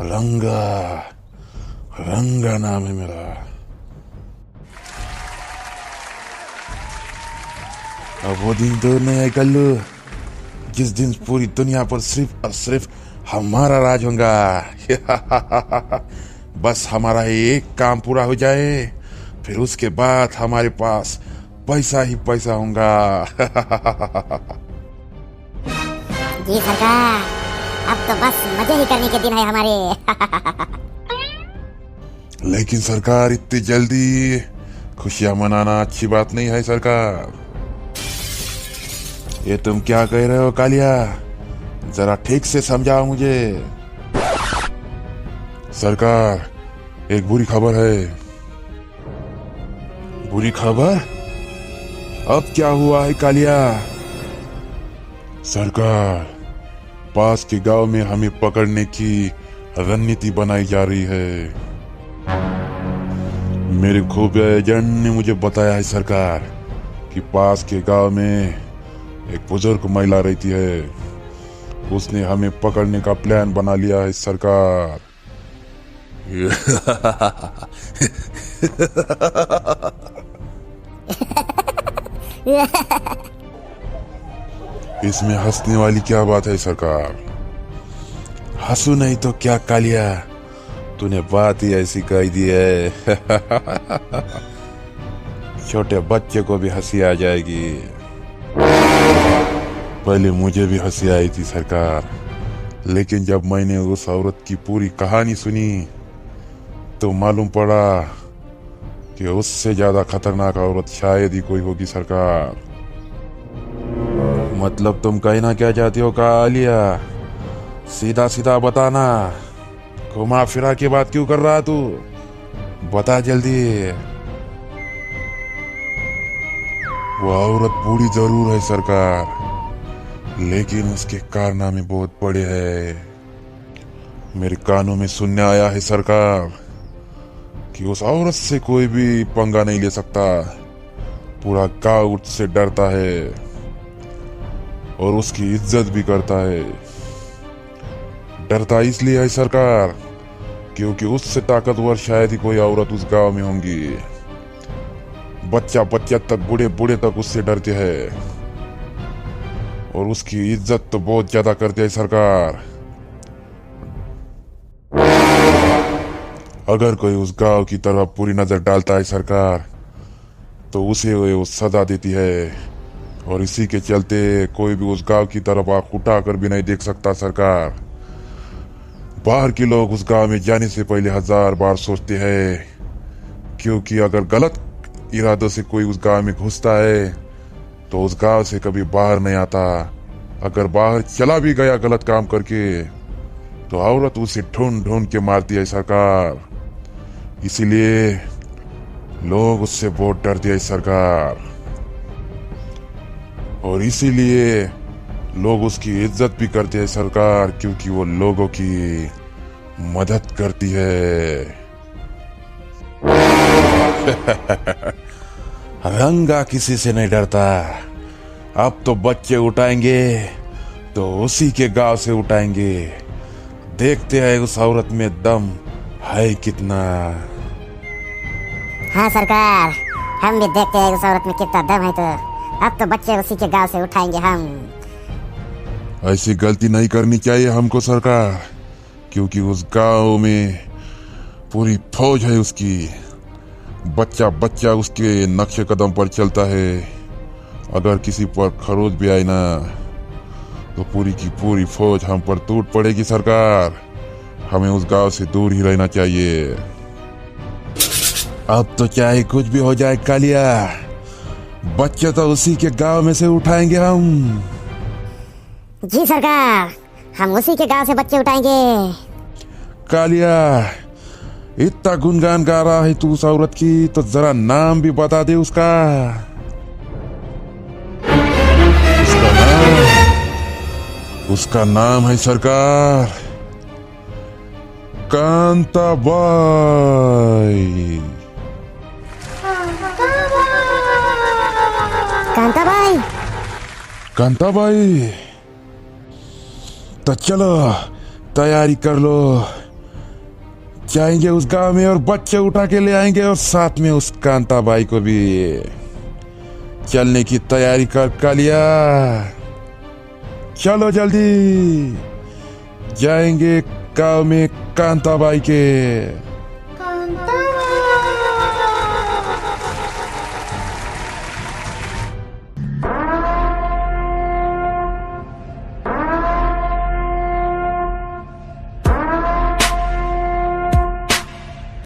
रंगा रंगा नाम है मेरा अब वो दिन तो नहीं है कल्लू। जिस दिन पूरी दुनिया पर सिर्फ़ और सिर्फ़ हमारा राज होगा। बस हमारा एक काम पूरा हो जाए, फिर उसके बाद हमारे पास पैसा ही पैसा होगा। जी सरकार। अब तो बस मज़े ही करने के दिन है हमारे। लेकिन सरकार, इतनी जल्दी खुशियाँ मनाना अच्छी बात नहीं है सरकार। ये तुम क्या कह रहे हो कालिया? जरा ठीक से समझाओ मुझे। सरकार, एक बुरी खबर है। बुरी खबर? अब क्या हुआ है कालिया? सरकार पास के गाँव में हमें पकड़ने की रणनीति बनाई जा रही है मेरे खुफिया एजेंट ने मुझे बताया है सरकार कि पास के गाँव में एक बुज़ुर्ग महिला रहती है उसने हमें पकड़ने का प्लान बना लिया है सरकार इसमें हंसने वाली क्या बात है, सरकार? हंसू नहीं तो क्या कालिया? तूने बात ही ऐसी कह दी है। छोटे बच्चे को भी हँसी आ जाएगी। पहले मुझे भी हँसी आई थी, सरकार। लेकिन जब मैंने उस औरत की पूरी कहानी सुनी तो मालूम पड़ा कि उससे ज़्यादा खतरनाक औरत शायद ही कोई होगी, सरकार। मतलब तुम कहना क्या चाहती हो, कालिया? सीधा सीधा बताना। घुमा फिरा के बात क्यों कर रहा तू? बता जल्दी। वो औरत बूढ़ी ज़रूर है, सरकार। लेकिन उसके कारनामे बहुत बड़े हैं। मेरे कानों में सुनने आया है, सरकार, कि उस औरत से कोई भी पंगा नहीं ले सकता। पूरा गाँव उससे डरता है। और उसकी इज़्ज़त भी करता है। डरता इसलिए है सरकार, क्योंकि उससे ताकतवर शायद ही कोई औरत उस गाँव में होंगी। बच्चा बच्चा तक, बूढ़े बूढ़े तक उससे डरते हैं। और उसकी इज़्ज़त तो बहुत ज़्यादा करते है सरकार। अगर कोई उस गाँव की तरफ़ पूरी नज़र डालता है सरकार तो उसे वो सजा देती है। और इसी के चलते कोई भी उस गाँव की तरफ़ आँख उठा कर भी नहीं देख सकता सरकार। बाहर के लोग उस गाँव में जाने से पहले हज़ार बार सोचते हैं, क्योंकि अगर गलत इरादों से कोई उस गाँव में घुसता है तो उस गाँव से कभी बाहर नहीं आता। अगर बाहर चला भी गया गलत काम करके तो औरत उसे ढूंढ ढूंढ के मारती है सरकार। इसीलिए लोग उससे बहुत डरते हैं सरकार। और इसीलिए लोग उसकी इज़्ज़त भी करते हैं सरकार, क्योंकि वो लोगों की मदद करती है। रंगा किसी से नहीं डरता। अब तो बच्चे उठाएँगे तो उसी के गाँव से उठाएँगे। देखते हैं उस औरत में दम है कितना। हाँ सरकार, हम भी देखते हैं उस औरत में कितना दम है तो। अब तो बच्चे उसी के गाँव से उठाएँगे हम। ऐसी गलती नहीं करनी चाहिए हमको सरकार, क्योंकि उस गाँव में पूरी फौज है उसकी। बच्चा बच्चा उसके नक्शे कदम पर चलता है। अगर किसी पर खरोच भी आए ना तो पूरी की पूरी फौज हम पर टूट पड़ेगी सरकार। हमें उस गाँव से दूर ही रहना चाहिए। अब तो चाहे कुछ भी हो जाए, कालिया। बच्चे तो उसी के गाँव में से उठाएँगे हम। जी सरकार हम उसी के गाँव से बच्चे उठाएँगे। कालिया इतना गुनगान गा रहा है तू उस औरत की तो जरा नाम भी बता दे उसका। उसका नाम उसका नाम है सरकार कांताबाई। कांताबाई। कांताबाई तो चलो, तैयारी कर लो। जाएँगे उस गाँव में और बच्चे उठा के ले आएँगे और साथ में उस कांता बाई को भी। चलने की तैयारी कर, कालिया। चलो जल्दी। जाएँगे गाँव में कांता बाई के।